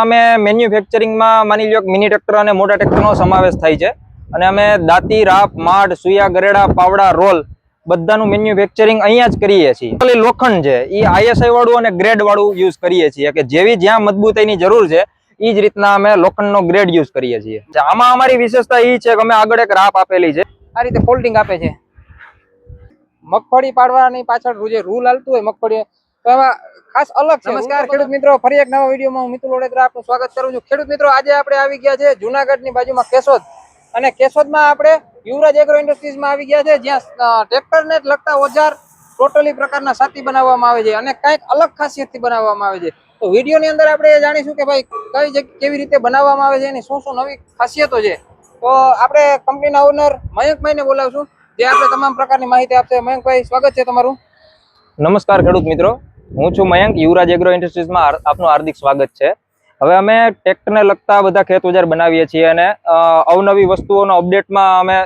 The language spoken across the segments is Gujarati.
અમે મેન્યુફેક્ચરિંગમાં માની કે મિની ટ્રેક્ટર અને મોટા ટ્રેક્ટરનો સમાવેશ થાય છે. અને અમે દાંતી, રાપ, માડ, સુયા, ગરેડા, પાવડા, રોલ બધાનું મેન્યુફેક્ચરિંગ અહીંયા જ કરીએ છીએ. લોખંડ છે એ આઈએસઆઈ વાળું અને ગ્રેડ વાળું યુઝ કરીએ છીએ કે જેવી જ્યાં મજબૂતાઈની જરૂર છે એ જ રીતના અમે લોખંડનો ગ્રેડ યુઝ કરીએ છીએ. આમાં અમારી વિશેષતા એ છે કે અમે આગળ એક રાપ આપેલી છે. આ રીતે ફોલ્ડિંગ આપે છે. મગફળી પાડવાની પાછળ જે રૂલ હાલતું હોય, મગફળી તો એમાં ખાસ અલગ છે. નમસ્કાર ખેડૂત મિત્રો. ફરી એક નવા વિડીયોમાં હું મિતુલ ઓડેદરા આપનું સ્વાગત કરું છું. ખેડૂત મિત્રો આજે આપણે આવી ગયા છે જુનાગઢની બાજુમાં કેશોદ. અને કેશોદમાં આપણે યુવરાજ એગ્રો ઇન્ડસ્ટ્રીઝમાં આવી ગયા છે જ્યાં ટ્રેક્ટરને જ લગતા ઓજાર ટોટલી પ્રકારના સાથી બનાવવામાં આવે છે અને કંઈક અલગ ખાસિયતથી બનાવવામાં આવે છે. તો વિડીયોની અંદર આપણે એ જાણીશું કે ભાઈ કઈ જગ્યા કેવી રીતે બનાવવામાં આવે છે એની શું શું નવી ખાસિયતો છે. તો આપણે કંપનીના ઓનર મયંકભાઈને બોલાવશું. જે આપણે તમામ પ્રકારની માહિતી આપશે. મયંકભાઈ સ્વાગત છે તમારું. નમસ્કાર ખેડૂત મિત્રો. હું છું મયંક, યુવરાજ એગ્રો ઇન્ડસ્ટ્રીઝમાં આપનું હાર્દિક સ્વાગત છે. હવે અમે ટ્રેક્ટરને લગતા બધા ખેત ઓજાર બનાવીએ છીએ અને અવનવી વસ્તુઓનો અપડેટમાં અમે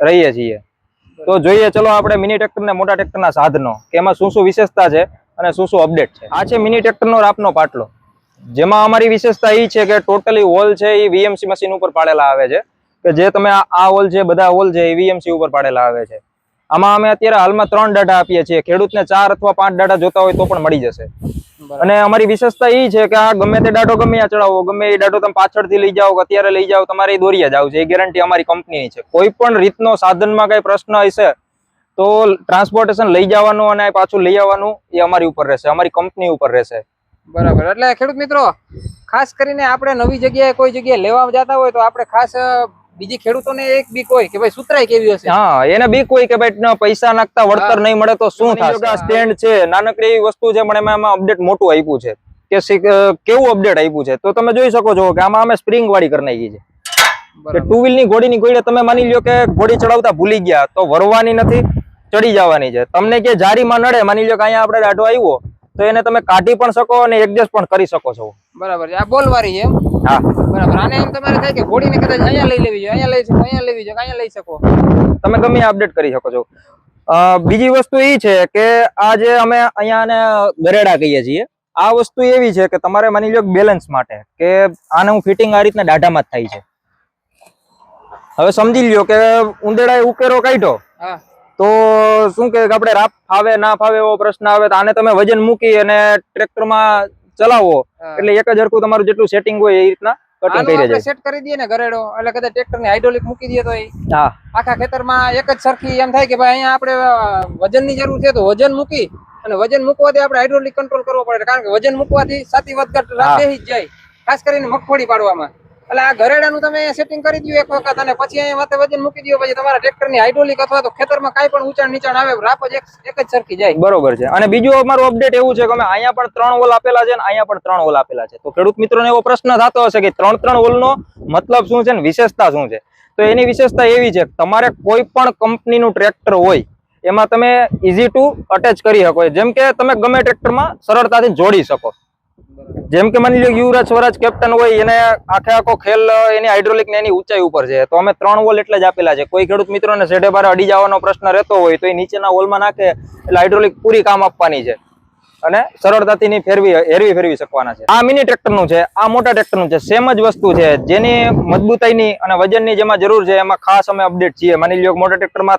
રહીએ છીએ. તો જોઈએ, ચલો આપણે મિની ટ્રેક્ટર ને મોટા ટ્રેક્ટરના સાધનો. કે એમાં શું શું વિશેષતા છે અને શું શું અપડેટ છે? આ છે મિની ટ્રેક્ટરનો રાપનો પાટલો. જેમાં અમારી વિશેષતા એ છે કે ટોટલી હોલ છે એ વીએમસી મશીન ઉપર પાડેલા આવે છે. કે જે તમે આ હોલ છે, બધા હોલ છે એ વીએમસી ઉપર પાડેલા આવે છે. આમાં અમે અત્યારે હાલમાં ત્રણ ડાટા આપીએ છીએ. ખેડૂતને ચાર અથવા પાંચ ડાટા જોતા હોય તો પણ મળી જશે. અને અમારી વિશેષતા એ છે કે આ ગમે તે ડાટો ગમે ત્યાં ચડાવો ગમે એ ડાટો તમે પાછળથી લઈ જાઓ અત્યારે લઈ જાઓ તમારે એ દોરિયા જ આવશે. એ ગેરંટી અમારી કંપનીની છે. કોઈ પણ રીતનો સાધનમાં કઈ પ્રશ્ન હશે તો ટ્રાન્સપોર્ટેશન લઈ જવાનું અને પાછું લઈ આવવાનું એ અમારી ઉપર રહેશે. અમારી કંપની ઉપર રહેશે. બરાબર. એટલે ખેડૂત મિત્રો ખાસ કરીને આપણે નવી જગ્યાએ કોઈ જગ્યાએ લેવા જતા હોય તો આપણે ખાસ બીજી ખેડૂતોને એક બીક હોય કે ભાઈ સુતરાય કેવી હશે? હા એને બીક હોય કે ભાઈ પૈસા નાખતા વળતર નહીં મળે તો શું થશે? સ્ટેન્ડ છે નાનકડી એવી વસ્તુ છે પણ એમાં અપડેટ મોટું આપ્યું છે. કે કેવું અપડેટ આપ્યું છે? તો તમે જોઈ શકો છો કે આમાં અમે સ્પ્રિંગ વાળી કરી નાખી છે. કે ટુ વ્હીલની ઘોડીની ઘોડી તમે માની લ્યો કે ઘોડી ચડાવતા ભૂલી ગયા તો વરવાની નથી ચડી જવાની છે. તમને કે જારીમાં નડે માની લો કે અહીંયા આપણે દાઢો આવ્યો તો એને તમે કાઢી પણ શકો અને એડજસ્ટ પણ કરી શકો છો. બરાબર છે. આ બોલવારી છે એમ? હા. બરાબર. આને એમ તમારે થાય કે ઘોડીને કદાચ અહીંયા લઈ લેવી છે અહીંયા લઈ શકો અહીંયા લેવી કે અહીંયા લઈ શકો. તમે ગમે અપડેટ કરી શકો છો. બીજી વસ્તુ એ છે કે આ જે અમે અહીંયા ગરેડા કહીએ છીએ આ વસ્તુ એવી છે કે તમારે માની લો બેલેન્સ માટે કે આને હું ફિટિંગ આ રીતના દાઢામાં જ થાય છે. હવે સમજી લ્યો કે ઉંદેડાએ ઉકેરો કાઢ્યો. હા. તો શું કે આપણે રાપ ફાવે ના ફાવે એવો પ્રશ્ન આવે તો આને તમે વજન મૂકી અને ટ્રેક્ટરમાં ચલાવો. એટલે એક જ હરખું તમારું જેટલું સેટિંગ હોય એ રીતના કટિંગ કરી આપણે સેટ કરી દઈએ ને ગરેડો એટલે કદાચ ટ્રેક્ટરની હાઇડ્રોલિક મૂકી દઈએ તો એ. હા. આખા ખેતરમાં એક જ સરખી એમ થાય કે ભાઈ અહીંયા આપણે વજનની જરૂર છે તો વજન મૂકી અને વજન મૂકવાથી આપણે હાઇડ્રોલિક કંટ્રોલ કરવો પડે. કારણ કે વજન મૂકવાથી સાથી વધઘટ. બેસી જ જાય ખાસ કરીને મગફળી પાડવામાં. એટલે આ ઘરેડાનું તમે સેટિંગ કરી દો એક વખત અને પછી અહીંયા માથે વજન મૂકી દો પછી તમારા ટ્રેક્ટરની હાઇડ્રોલિક અથવા તો ખેતરમાં કાંઈ પણ ઊંચાણ નીચાણ આવે, રાપ જ એક જ સરખી જાય. બરોબર છે. અને બીજું અમારું અપડેટ એવું છે કે અમે અહીંયા પણ ત્રણ હોલ આપેલા છે અને અહીંયા પણ ત્રણ હોલ આપેલા છે. તો ખેડૂત મિત્રોને એવો પ્રશ્ન થતો હશે કે ત્રણ ત્રણ હોલનો મતલબ શું છે ને વિશેષતા શું છે? તો એની વિશેષતા એવી છે તમારે કોઈ પણ કંપનીનું ટ્રેક્ટર હોય, એમાં તમે ઇઝી ટુ અટેચ કરી શકો. જેમ કે તમે ગમે ટ્રેક્ટરમાં સરળતાથી જોડી શકો. જેમ કે માની લો યુવરાજ સ્વરાજ કેપ્ટન હોય, એને આખે આખો ખેલ, એની હાઇડ્રોલિક એની ઊંચાઈ ઉપર છે. તો અમે ત્રણ વોલ એટલે જ આપેલા છે. કોઈ ખેડૂત મિત્રોને સેઢે બારે અડી જવાનો પ્રશ્ન રહેતો હોય, તો એ નીચેના વોલમાં નાખે એટલે હાઇડ્રોલિક પૂરી કામ આપવાની છે. અને સરળતાથી ની ફેરવી, હેરવી ફેરવી શકવાના છે. આ મિની ટ્રેક્ટરનું છે, આ મોટા ટ્રેક્ટરનું છે. સેમ જ વસ્તુ છે. જેની મજબૂતાઈની અને વજનની જેમાં જરૂર છે, એમાં ખાસ અમે અપડેટ છીએ. માની લ્યો મોટા ટ્રેક્ટરમાં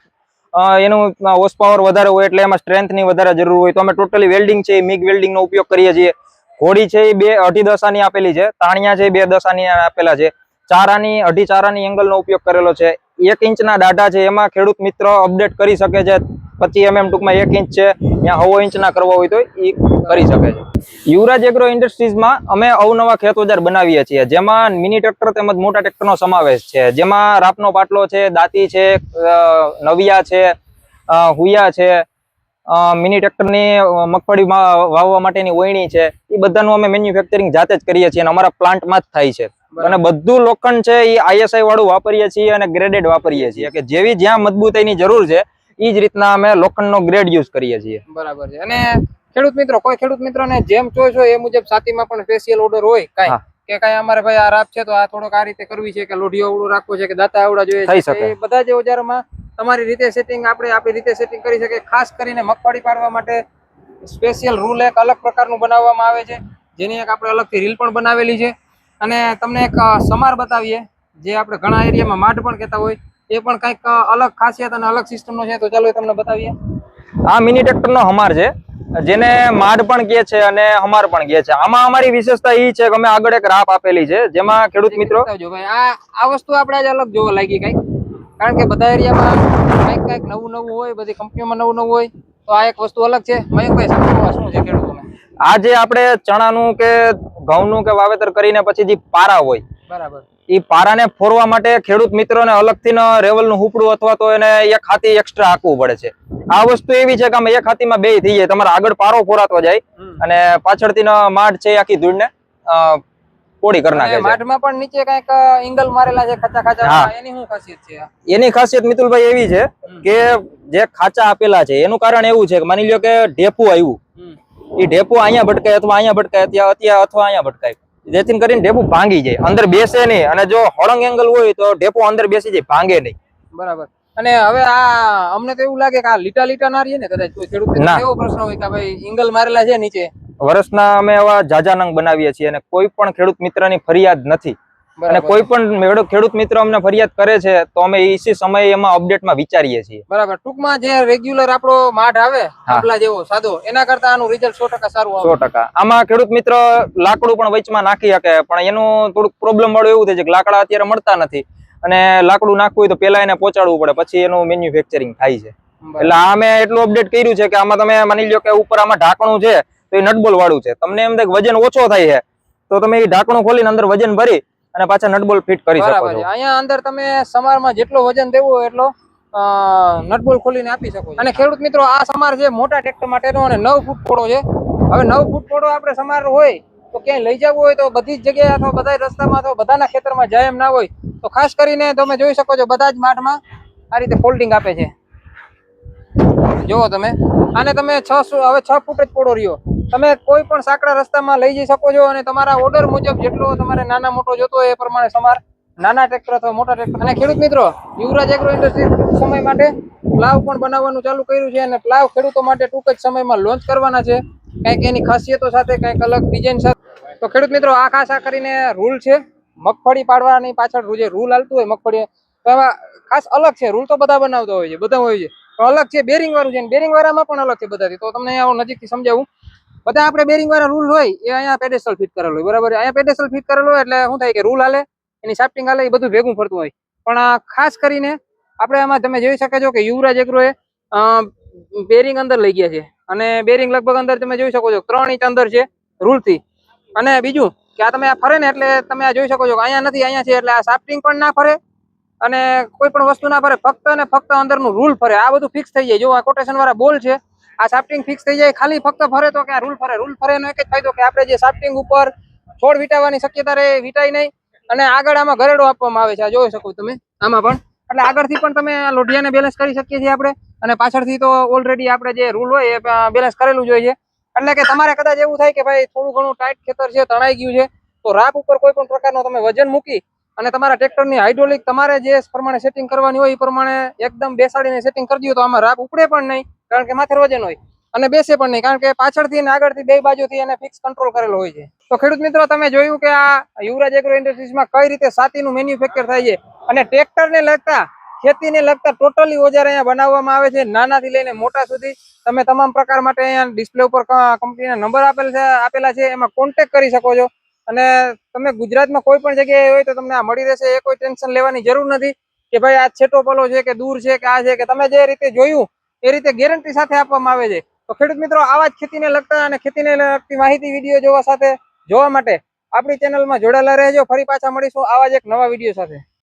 એનું હોસ પાવર વધારે હોય એટલે એમાં સ્ટ્રેન્થની વધારે જરૂર હોય. તો અમે ટોટલી વેલ્ડિંગ છે મિગ વેલ્ડિંગનો ઉપયોગ કરીએ છીએ. ઘોડી છે એ બે અઢી દશાની આપેલી છે, તાણિયા છે એ બે દશાની આપેલા છે. ચારાની, અઢી ચારાની એંગલનો ઉપયોગ કરેલો છે. એક ઇંચના દાઢા છે, એમાં ખેડૂત મિત્ર અપડેટ કરી શકે છે. પચીસ એમએમ ટૂંકમાં એક ઇંચ છે ત્યાં હવો ઇંચના કરવો હોય તો એ કરી શકે છે. યુવરાજ એગ્રો ઇન્ડસ્ટ્રીઝમાં અમે અવનવા ખેત ઓજાર બનાવીએ છીએ, જેમાં મિની ટ્રેક્ટર તેમજ મોટા ટ્રેક્ટરનો સમાવેશ છે. જેમાં રાપનો પાટલો છે, દાંતી છે નવિયા છે હુયા છે મિની ટ્રેક્ટરની મગફળી વાવવા માટેની ઓયણી છે એ બધાનું અમે મેન્યુફેક્ચરિંગ જાતે જ કરીએ છીએ અને અમારા પ્લાન્ટમાં જ થાય છે. અને બધું લોખંડ છે એ આઈએસઆઈ વાળું વાપરીએ છીએ અને ગ્રેડેડ વાપરીએ છીએ. કે જેવી જ્યાં મજબૂતાઈની જરૂર છે એ જ રીતના અમે લોખંડનો ગ્રેડ યુઝ કરીએ છીએ. બરાબર છે. અને ખેડૂત મિત્રો કોઈ ખેડૂત મિત્રોને જેમ ચોઈસ હોય એ મુજબ સાતીમાં પણ સ્પેશિયલ ઓર્ડર હોય કાંઈ. કે કઈ અમારે ભાઈ આ રાપ છે તો આ થોડોક આ રીતે કરવી છે કે લોઢીઓ આવડો રાખવો છે કે દાતા આવડા જોઈએ છે બધા જે ઓજારોમાં તમારી રીતે સેટિંગ આપણે આપણી રીતે સેટિંગ કરી શકીએ. ખાસ કરીને મગફળી પાડવા માટે સ્પેશિયલ રૂલ એક અલગ પ્રકારનું બનાવવામાં આવે છે. જેની એક આપણે અલગથી રીલ પણ બનાવેલી છે. અને તમને એક સમાર બતાવીએ. જે આપણે ઘણા એરિયામાં માઢ પણ કહેતા હોય. એ પણ કંઈક અલગ ખાસિયત અને અલગ સિસ્ટમનો છે. તો ચાલો એ તમને બતાવીએ. આ મિની ટ્રેક્ટરનો હમાર છે. જેને માડ પણ કહે છે અને હમાર પણ કહે છે. આમાં અમારી વિશેષતા એ છે કે અમે આગળ એક રાપ આપેલી છે. જેમાં ખેડૂત મિત્રો બતાવજો ભાઈ. આ આ વસ્તુ આપણે આજે અલગ જોવા લાગી કંઈક. કારણ કે બધા એરિયામાં કંઈક કંઈક નવું નવું હોય બધી કંપનીઓમાં નવું નવું હોય તો આ એક વસ્તુ અલગ છે. મયંકભાઈ શું છે? ખેડૂતોને? આ જે આપણે ચણાનું કે ઘઉંનું કે વાવેતર કરીને પછી જે પારા હોય બરાબર. એ પારાને ફોરવા માટે ખેડૂત મિત્રોને અલગથી ન રેવલનું હુપડું અથવા તો એને એક હાથી એક્સ્ટ્રા હાંકવું પડે છે. આ વસ્તુ એવી છે કે અમે એક હાથીમાં બે થઈ જાય તમારે આગળ પારો ફોરાતો જાય અને પાછળથી માઠ છે આખી ધૂળને પોળી કરી નાખે છે. પણ નીચે કંઈક એંગલ મારેલા છે ખાચા ખાચા એની શું ખાસિયત છે એની ખાસિયત મિતુલભાઈ એવી છે કે જે ખાચા આપેલા છે એનું કારણ એવું છે કે માની લ્યો કે ઢેપું આવ્યું. એ ઢેપું અહીંયા ભટકાય અથવા અહીંયા ભટકાય ત્યાં અત્યારે અથવા અહીંયા ભટકાય. જેથી કરીને ઢેપું ભાંગી જાય અંદર બેસે નહીં. અને જો હળંગ એંગલ હોય તો ઢેપું અંદર બેસી જાય ભાંગે નહીં. બરાબર. અને હવે આ અમને તો એવું લાગે કે આ લીટા લીટા ના રહીએ ને કદાચ કોઈ ખેડૂત. એવો પ્રશ્ન હોય કે ભાઈ એંગલ મારેલા છે નીચે. વર્ષના અમે એવા જાજાનંગ બનાવીએ છીએ અને કોઈ પણ ખેડૂત મિત્રની ફરિયાદ નથી. અને કોઈ પણ ખેડૂત મિત્ર અમને ફરિયાદ કરે છે તો અમે ઈસી સમયે એમાં અપડેટમાં વિચારીએ છીએ. બરાબર. ટૂંકમાં જે રેગ્યુલર આપણો માઠ આવે આપલા જેવો સાદો એના કરતા આનું રિઝલ્ટ સો ટકા સારું સો ટકા. આમાં ખેડૂત મિત્ર લાકડું પણ વચમાં નાખી શકે પણ એનું થોડુંક પ્રોબ્લેમ વાળું એવું થાય છે કે લાકડા અત્યારે મળતા નથી. અને લાકડું નાખવું હોય તો પેલા એને પહોંચાડવું પડે પછી એનું મેન્યુફેક્ચરિંગ થાય છે. એટલે આ મેં એટલું અપડેટ કર્યું છે કે આમાં તમે માની લો કે ઉપર આમાં ઢાંકણું છે તો એ નટબોલ વાળું છે. તમને એમ થાય કે વજન ઓછો થાય છે તો તમે એ ઢાંકણું ખોલીને અંદર વજન ભરી અને પાછા નટબોલ ફિટ કરી શકો છો. અહીંયા અંદર તમે સમારમાં જેટલો વજન દેવું હોય એટલો નટબોલ ખોલીને આપી શકો અને ખેડૂત મિત્રો આ સમાર છે મોટા ટ્રેક્ટર માટેનો અને નવ ફૂટ પોળો છે. હવે નવ ફૂટ પોળો આપણે સમાર હોય તો ક્યાંય લઈ જવું હોય તો બધી જ જગ્યાએ અથવા બધા રસ્તામાં અથવા બધાના ખેતરમાં જાય એમ ના હોય તો ખાસ કરીને તમે જોઈ શકો છો બધા જ માઠમાં આ રીતે ફોલ્ડિંગ આપે છે. જુઓ તમે. આને તમે છ હવે છ ફૂટ જ પોળો રહ્યો. તમે કોઈ પણ સાંકડા રસ્તામાં લઈ જઈ શકો છો અને તમારા ઓર્ડર મુજબ જેટલો તમારે નાના મોટો જોતો એ પ્રમાણે સમાર. નાના ટ્રેક્ટર અથવા મોટા ટ્રેક્ટર અને ખેડૂત મિત્રો, યુવરાજ એગ્રો ઇન્ડસ્ટ્રી સમય માટે પ્લાવ પણ બનાવવાનું ચાલુ કર્યું છે અને પ્લાવ ખેડૂતો માટે ટૂંક જ સમયમાં લોન્ચ કરવાના છે. કંઈક એની ખાસિયતો સાથે, કંઈક અલગ ડિઝાઇન સાથે. તો ખેડૂત મિત્રો, આ ખાસ આ કરીને રૂલ છે, મગફળી પાડવાની પાછળ જે રૂલ હાલતું હોય મગફળી, તો એમાં ખાસ અલગ છે. રૂલ તો બધા બનાવતા હોય છે, બધા હોય છે. પણ અલગ છે બેરિંગ વાળું છે બેરિંગ વાળામાં પણ અલગ છે બધાથી. તો તમને આવું નજીકથી સમજાવું. બધા આપણે બેરિંગ વાળા રૂલ હોય, એ અહીંયા પેડેસ્ટલ ફિટ કરેલું હોય, બરાબર? અહીંયા પેડેસ્ટલ ફિટ કરેલું એટલે શું થાય કે રૂલ હાલે, એની સાફ્ટિંગ હાલે, એ બધું ભેગું ફરતું હોય. પણ ખાસ કરીને આપણે આમાં તમે જોઈ શકો છો કે યુવરાજ એગ્રોએ બેરિંગ અંદર લઈ ગયા છે. અને બેરિંગ લગભગ અંદર તમે જોઈ શકો છો, ત્રણ ઇંચ અંદર છે રૂલથી અને બીજું કે આ તમે આ ફરે ને એટલે તમે આ જોઈ શકો છો કે અહીંયા નથી, અહીંયા છે, એટલે આ સાફ્ટિંગ પણ ના ફરે અને કોઈ પણ વસ્તુ ના ફરે, ફક્ત અને ફક્ત અંદરનું રૂલ ફરે. આ બધું ફિક્સ થઈ જાય. જો આ કોટેશન વાળા બોલ છે આ સાફ્ટિંગ ફિક્સ થઈ જાય, ખાલી ફક્ત ફરે તો કે આ રૂલ ફરે. રૂલ ફરે એનો એક જ ફાયદો કે આપણે જે સાફ્ટિંગ ઉપર છોડ વીટાવાની શક્યતા રહે, વીટાય નહીં. અને આગળ આમાં ગરેડો આપવામાં આવે છે, આ જોઈ શકો તમે, આમાં પણ. એટલે આગળથી પણ તમે લોઢિયાને બેલેન્સ કરી શકીએ છીએ આપણે. અને પાછળથી તો ઓલરેડી આપણે જે રૂલ હોય એ બેલેન્સ કરેલું જ હોય છે. એટલે કે તમારે કદાચ એવું થાય કે ભાઈ થોડું ઘણું ટાઈટ ખેતર છે, તણાઈ ગયું છે, તો રાપ ઉપર કોઈ પણ પ્રકારનો તમે વજન મૂકી અને તમારા ટ્રેક્ટરની હાઇડ્રોલિક તમારે જે પ્રમાણે સેટિંગ કરવાની હોય એ પ્રમાણે એકદમ બેસાડીને સેટિંગ કરી દઉં તો આમાં રાપ ઉપડે પણ નહીં, કારણ કે માથે વજન હોય અને બેસે પણ નહીં, કારણ કે પાછળથી અને આગળથી બે બાજુથી એને ફિક્સ કંટ્રોલ કરેલો હોય છે. તો ખેડૂત મિત્રો, તમે જોયું કે આ યુવરાજ એગ્રો ઇન્ડસ્ટ્રીઝમાં કઈ રીતે સાતીનું મેન્યુફેક્ચર થાય છે? અને ટ્રેક્ટરને લગતા, ખેતીને લગતા ટોટલી ઓજાર અહીંયા બનાવવામાં આવે છે, નાનાથી લઈને મોટા સુધી. તમે તમામ પ્રકાર માટે અહીંયા ડિસ્પ્લે ઉપર કંપનીના નંબર આપેલ છે, આપેલા છે, એમાં કોન્ટેક્ટ કરી શકો છો. અને તમે ગુજરાતમાં કોઈ પણ જગ્યાએ હોય તો તમને આ મળી રહેશે. એ કોઈ ટેન્શન લેવાની જરૂર નથી કે ભાઈ આ છેટો પલો છે કે દૂર છે કે આ છે કે તમે જે રીતે જોયું, એ રીતે ગેરંટી સાથે આપવામાં આવે છે. તો ખેડૂત મિત્રો, આવા જ ખેતીને લગતા અને ખેતીને લગતી માહિતી વીડિયો જોવા સાથે જોવા માટે આપણી ચેનલમાં જોડાયેલા રહેજો. ફરી પાછા મળીશું આવા જ એક નવા વીડિયો સાથે.